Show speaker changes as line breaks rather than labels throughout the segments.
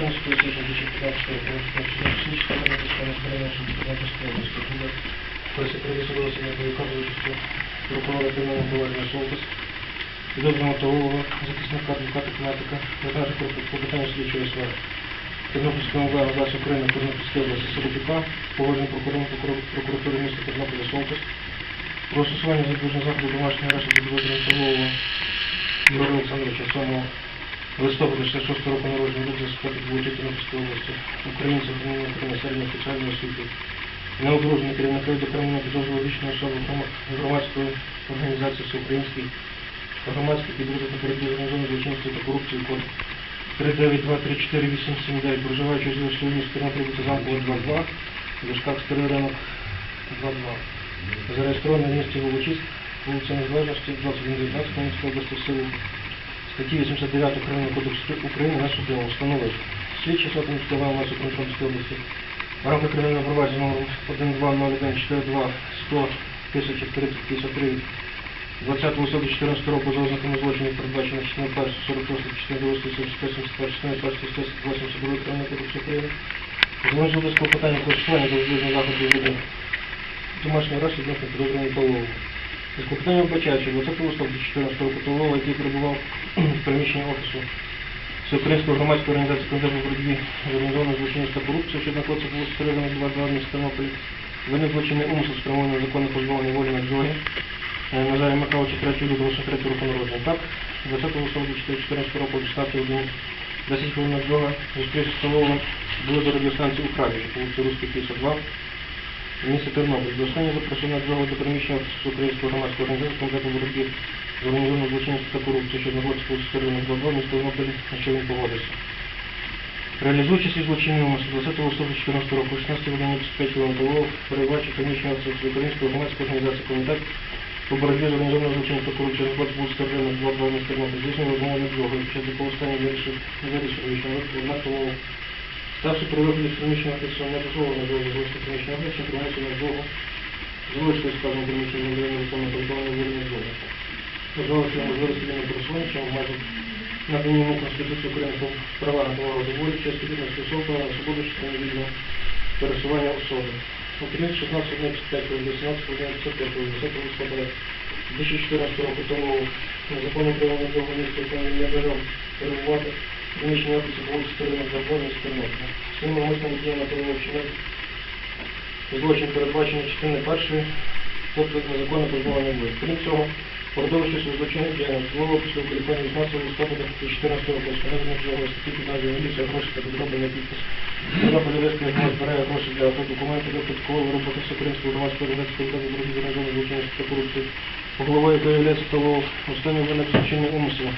14 січня 2015 року Державної сторони Тернопільської області буде судового судового виконувати участю прокурора Кримінального провадження Солтис, підозрюваного Таволова, захисника адвоката Кнатика, виконавча по питанню слідчого сфери. Тернопільського МВ області України, Тернопільської області, Середюка, погодження прокурором прокурор- прокуратури міста Тернополя Солтис, про застосування запобіжного заходу домашнього арешту підозрюваного Таволова Ігоря Олександровича 7 листопада 66 року народження був заспати вулиці Тернопільської області, громадянина України середньої спеціальної освіти, керівника до кримінального підозрюваної лічної особи грома- громадської організації Всеукраїнський громадський підрозділ по боротьбі з організованою злочинністю та корупцією код 392348879, проживаючи з Європейської міста Тернопіль, Замкова 22, в дужках Старий ринок 22. Зареєстрований в місті Волочиськ, вулиця Незалежності, 2119, Хмельницької області, силу статті 89 Кримінального кодексу України на судовому встановив. Слідчі сотні впливав на Сукронтомської області. В рамках кримінального провадження номер 1201422 100 103053 20 листопада 14 року за ознаками злочинів передбачено частиною 1, 46, частиною 2, 175, частиною 1, 182 Кримінального кодексу України. Залежно до клопотання про застосування до заходу виду домашнього відносно підозрюваного Павлова. З клопотанням вбачаючи 20 листопада 14 року Павлова, який перебував в приміщенні офісу Всеукраїнської громадської організації по боротьбі з організованою злочинністю та корупцією, що знаходиться вулиці Стрелянова 22 в місті Тернополі, виник злочинний умисел спрямований на позбавлення волі на Джогі, е, Назарія Михайловича 3 лютого 83 року народження. Так, 20 листопада 14 року о 16 годині 10 хвилин на Джога зустрівся з столовим були до радіостанції у Храві, по вулиці Руській 52, місто Тернопіль. До останнього запросив на Джога до приміщення офісу Української громадської організації комітету по боротьбі з організованою злочинністю та корупцією, що знаходиться вулиці Стервіна 22, місто Тернопіль, на що він погодився. Реалізуючи свій злочинний умисел 20 листопада 14 року, 16 годині 55 хвилин Павлов, перебуваючи приміщення Української громадської організації комітет по боротьбі з організованою злочинністю та корупцією знаходиться вулиці Стервіна 22, місто Тернопіль, здійснив розмову на Джога, під час якого останній вирішив не вирішив однак Павлов Виході з приміщення офісу не дозволено до залишити приміщення офісу, примусив на Джогу залишити сказано приміщення на закону позбавлення волі на Джогу. Дозволити йому можливість вільного пересування, що обмежить надані йому Конституції України про права на повороту волі, через підвідність особи на свободу частини вільного пересування особи. Окрім 16 днів 5 18 55 10 листопада 2014 року тому прийняли на Джогу місто, яке не бажав перебувати приміщення офісу по вулиці Сторона Заборна з Тернополя. Своїм умисним діями того вчинив злочин передбачений частини першої, тобто незаконне позбавлення волі. Крім цього, продовжуючи злочинну діяльність, слово після опублікування 18 листопада 2014 року встановлено джерело статті під назвою «Міліція, гроші та підроблений підпис». Тернопіль Львівський громад збирає гроші для документів для протоколу роботи Всеукраїнської громадської організації комітету боротьби з організованою злочинністю та корупцією, головою якої є Павлов, останній виник злочинний умисел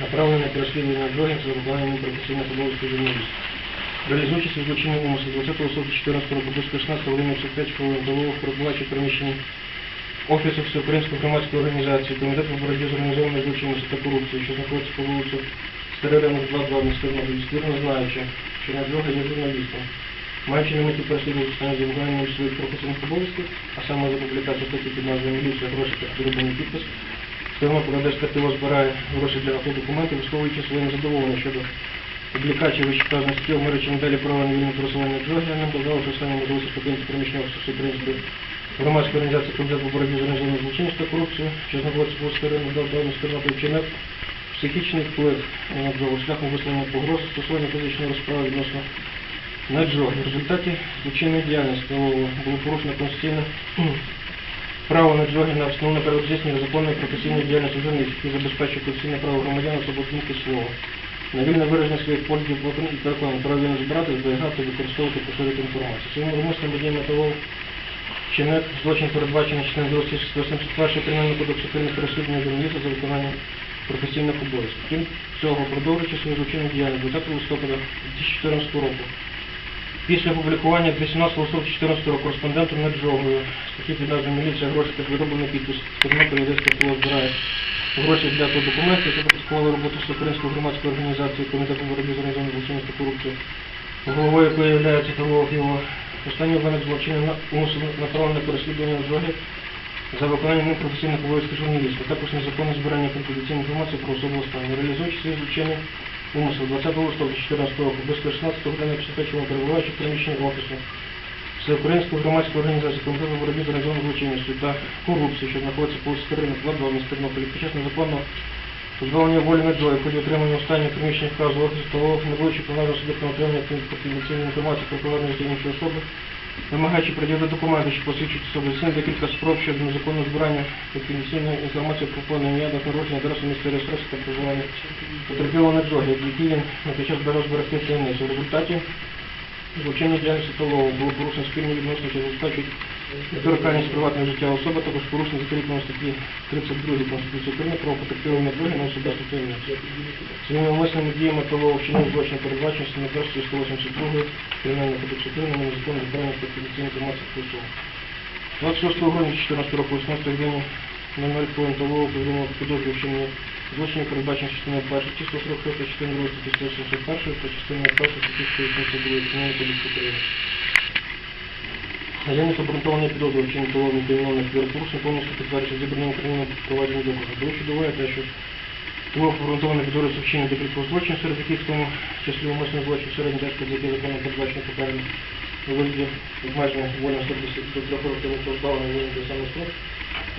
направлений на переслідування блогів за виконанням професійних обов'язків журналістів. Реалізуючи свій злочинний умисел 20 листопада 14 року близько 16 години 55 хвилин Павлов перебуваючи в приміщенні Офісу Всеукраїнської громадської організації Комітету по боротьбі з організованою злочинністю та корупцією, що знаходиться по вулицю Стареринок 22 міста Тернопіль, стирно знаючи, що на Джога є журналістом. Маючи на меті переслідувати стані за виконанням своїх професійних обов'язків, а саме за публікацію статті під назвою «Міліція, гроші та підроблений підпис», Тернопіль Держкатило збирає гроші для автодокументів, висловлюючи своє незадоволення щодо публікації вищеказаних стіл, мирячи медалі права на вільне пересування Джогі, нам додали, що останнє можливості покинути приміщення офісу Української громадської організації комітету по боротьбі з організованою злочинністю та корупцією, що знаходиться по сторону до давно Тернопіль вчинив психічний вплив на Джогу шляхом висловлення погроз стосування фізичної розправи відносно на Джогі. В результаті злочинної діяльності було порушено конституційне право на на встановлене перед здійснення законної професійної діяльності журналістів, які забезпечує конституційне право громадян свободу думки слова. На вільне вираження своїх поглядів і переконань право вільно збирати, зберігати, використовувати, поширити інформацію. Своїми зумисними діями Павлов Чинник злочин передбачений частиною 281 Кримінального кодексу України переслідування журналіста за виконання професійних обов'язків. Крім цього, продовжуючи свою злочинну діяльність 20 листопада 2014 року, після опублікування 18 листопада 2014 року кореспондентом над Джогою статті під назвою «Міліція, гроші та вироблений підпис Тернопіль Одеська ТО збирає гроші для того документів, які започаткували роботу Всеукраїнської громадської організації Комітету боротьби з організованою злочинністю та корупцією, головою якої є Павлов його Останній виник злочинний на умисел направлене переслідування в Джогі за виконання ним професійних обов'язків журналіста, також незаконне збирання конфіденційної інформації про особу останнього. Реалізуючи свій злочинний умисел 20 листопада 14 року близько 16 години психічного перебуваючи в приміщенні офісу Всеукраїнської громадської організації комп'ютерної боротьби з організованою злочинністю та корупцією, що знаходиться по Катерини, 2 міста Тернополі, під час незаконного позбавлення волі на джої, в ході отримання останніх приміщень вказу офісу та не будучи повноважного суб'єктного отримання конфіденційної інформації про повернення іншої особи, вимагаючи пред'явити документи, що посвідчують особи, здійснив декілька спроб щодо незаконного збирання конфіденційної інформації про повне ім'я, дату народження, адресу місця реєстрації та проживання потерпілого на джогі, на той час бажав зберегти таємницю. В результаті злочинної діяльності Толового було порушено спільні відносини, що забезпечують недоторканність приватного життя особи, також порушено закріплено статті 32 Конституції України про на джогі на особисту таємницю. Своїми умисними діями Толового вчинив злочин передбачено статтею 182 Кримінального кодексу України на незаконне збирання конфіденційної інформації про особу. 26 грудня 2014 року, 18 годині на 0 хвилин Толового повідомив підозрюю вчинення злочинів, передбачених частиною 1 статті 146, частиною 2 статті 171 та частиною 1 статті 182 Кримінального кодексу України. Наявність обґрунтованої підозри вчинення уголовних кримінальних кіберпорушень повністю підтверджує зібрані Україною провадження доказу. Тому що доводить те, що умов обґрунтованої підозри вчинення декількох злочинів, серед яких в тому числі умисне злочин середньо тяжко для законом передбачено покарання у вигляді обмеження вольного сервісу до трьох років позбавлення волі до саме строк.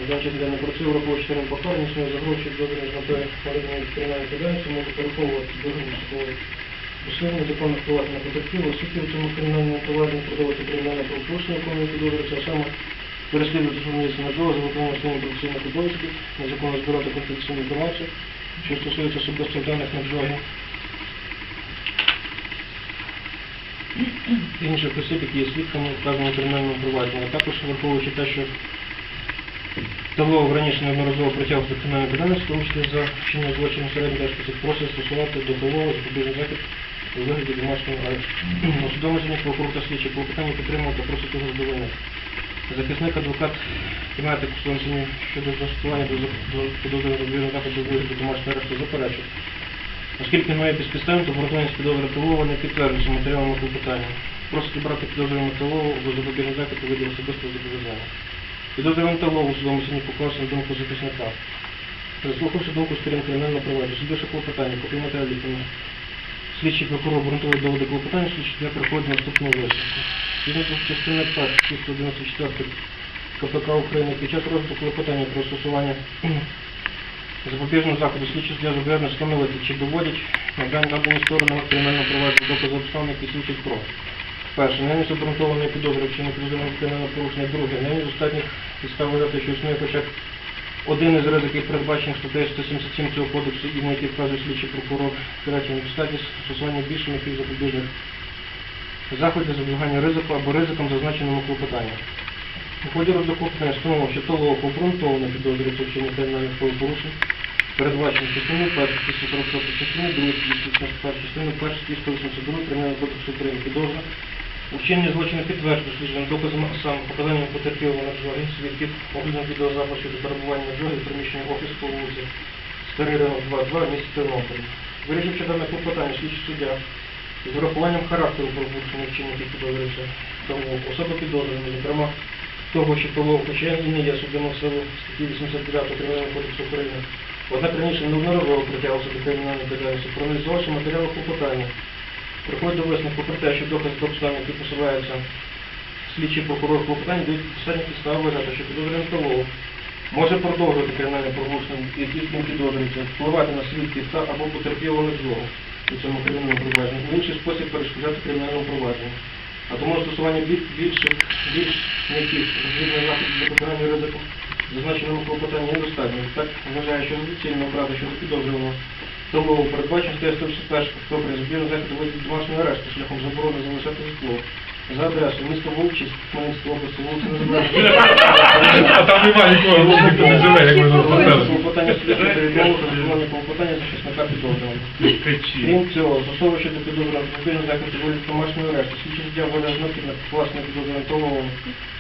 Значить, для непроців року чотирьом покарання, що загрожує до з метою кримінальної відповідальності, може переховувати до високової Посилення законних проваджень потерпіло, оскільки в цьому кримінальному провадженні продовжується кримінальне правопорушення, якому підозрюється а саме переслідувати журналіста на джого за виконання своїх професійних обов'язків, незаконно збирати конфіденційну інформацію, що стосується особистих даних на джогі, інших осіб, які є свідками вказаного кримінального провадження. Також враховуючи те, що Тавлов раніше неодноразово притягнув до кримінальної в тому числі за вчинення злочину середньої тяжкості, просить стосувати до Тавлова запобіжний захід у вигляді домашнього судовому засіданні прокурор та слідчий по питанню підтримав та просить його задовольнити. Захисник адвокат кімнати Конституції щодо застосування до до підозрюваного запобіжного заходу у вигляді домашнього арешту заперечив. Оскільки немає безпідставно, то обґрунтованість підозри Тавлова не підтверджується матеріалами клопотання. Просить обрати підозрюваного Тавлова до запобіжного заходу вигляді особистого зобов'язання. Підозрюваний Тавлов у судовому суді поклався на думку захисника. Заслухавши думку сторін кримінального провадження, судивши клопотання, поки матеріалів слідчий прокурор обґрунтує доводи клопотання, слідчий суддя приходить наступного висновку. Згідно з частини 1 194 КПК України під час розгляду клопотання про стосування запобіжного заходу слідчий суддя зобов'язаний встановити, чи доводять на дані надані сторонами кримінального провадження докази обставин, які свідчать про Перше, наявність обґрунтованої підозри вчинення підозрюваного кримінального порушення. Друге, наявність достатніх підстав вважати, що існує хоча один із ризиків, передбачених статтею 177 цього кодексу, і на який вказує слідчий прокурор. Третє, недостатність застосування більше м'яких запобіжних заходів запобігання ризику або ризиком, зазначеному клопотанні. У ході розгляду клопотання встановлено, що толово обґрунтовано підозрюється вчинення кримінальних правопорушень, передбачені частиною першої 246 частини, другої 281 частини першої 182 Кримінального кодексу України підозра. У вчиненні злочину підтверджено дослідженим доказами, а саме показанням потерпілого на джогі, свідків, оглядом відеозапису щодо перебування на джогі в приміщенні офісу по вулиці Старий ринок 2.2 в місті Тернополі. Вирішивши дане клопотання, слідчий суддя з урахуванням характеру вчинення, які підозрюється тому особа підозрювана, зокрема того, що Павло і не є судимим в силу статті 89 Кримінального кодексу України, однак раніше неодноразово притягувався до кримінальної відповідальності, проаналізувавши матеріали клопотання, приходить до висновку про те, що докази до обставин, які посилаються слідчий прокурор клопотання, дають достатні підстави вважати, що підозрюваний Павло може продовжувати кримінальне порушення, які з ним підозрюється, впливати на свідків та або потерпілого злого у цьому кримінальному провадженні, в інший спосіб перешкоджати кримінальному провадженню. А тому застосування біль- більших, більш м'яких розгідних заходів запобігання ризику зазначеному клопотанні недостатньо. Так вважає, що доцільно обрати щодо підозрюваного тому передбачено стаття 161 хто при збірну заходу вийде домашнього арешту шляхом заборони залишати житло. За адресою місто Вовчиськ, Хмельницької області, вулиця Незалежності.
А там немає нікого, ніхто не живе, як ми зрозуміли.
Клопотання слідчого передового застосування клопотання захисника підозрюваного. Крім цього, застосовуючи до підозрюваного відповідно захисту волі домашнього арешту, слідчий суддя воля на власне підозрюваного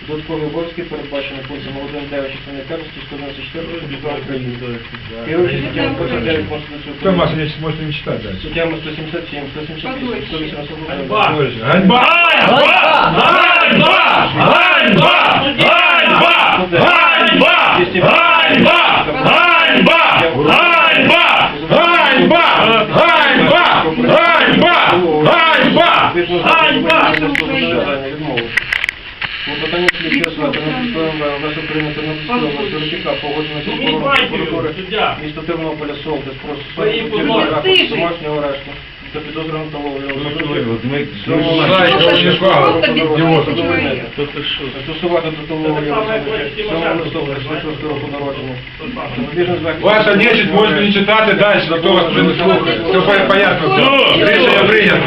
додаткові обов'язки передбачені пунктом 1 9 частини 1 194 КПК України. Керуючи статтями 29 Конституції
Там
України.
Маша, я можете не читать дальше.
Статтями 177, 178, 188,
Ганьба!
Ганьба! Клопотання
слідчого адміністративного внесу прийнято на постанову Зорчука, погоджено з прокурором прокуратури міста Тернополя Солдес про
суспільного
домашнього арешту та підозрюваного та ловлю. Застосувати до того року народження.
Ваша нечисть можете не читати далі, хто вас не слухає. Все понятно. Рішення прийнято.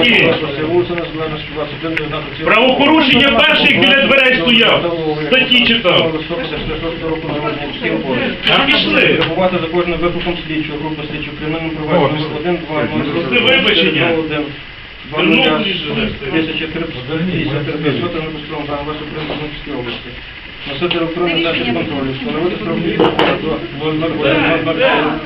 Вулиця Незалежності 21, 19.
Правопорушення перших біля дверей стояв. Статті читав.
Листопада 66 року народження всі обов'язки.
А пішли.
Реагувати за кожним викликом слідчого, групи слідчого, кримінальним провадженням 1, 2, 0,
вибачення.
1, 2, 0, 1053, 500 на безпровом даного вас України в Донецькій області. Носити електронний засіб контролю, встановити строк до 0,0,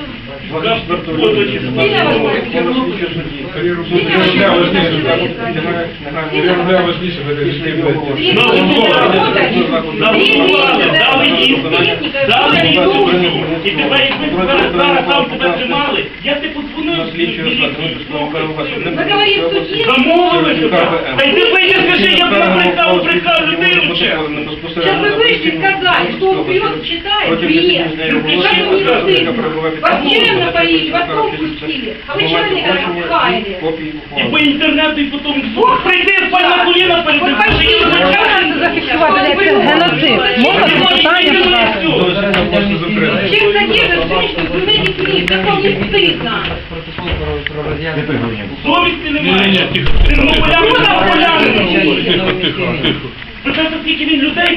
24 лютого 16
Рубля важніше, ви
Після його оголошення.
На вулиці дали їсти, дали їсти, і тебе якби зараз зараз там тебе тримали, я ти подзвонив
На
в
слідчого
міліцію,
слідчого
замовили тебе, та йди вийди, скажи, я б наприкав, прикав людину вчив.
Сейчас вы вышли и сказали, что он вперед читает бред. Сейчас он не стыдно. Вас чем напоили, вас кровь пустили, а вы человека распхали.
І по інтернету, і потім прийди, спай на коліна перед
Вот
тим,
пойди,
що я
вы
не
как
зафіксувати, як це геноцид. Можна запитання, будь ласка?
Чем содержит женщину с двумя детьми? Как вам не стыдно?
Совісті немає. Тихо, тихо, тихо. Спитайте, скільки він людей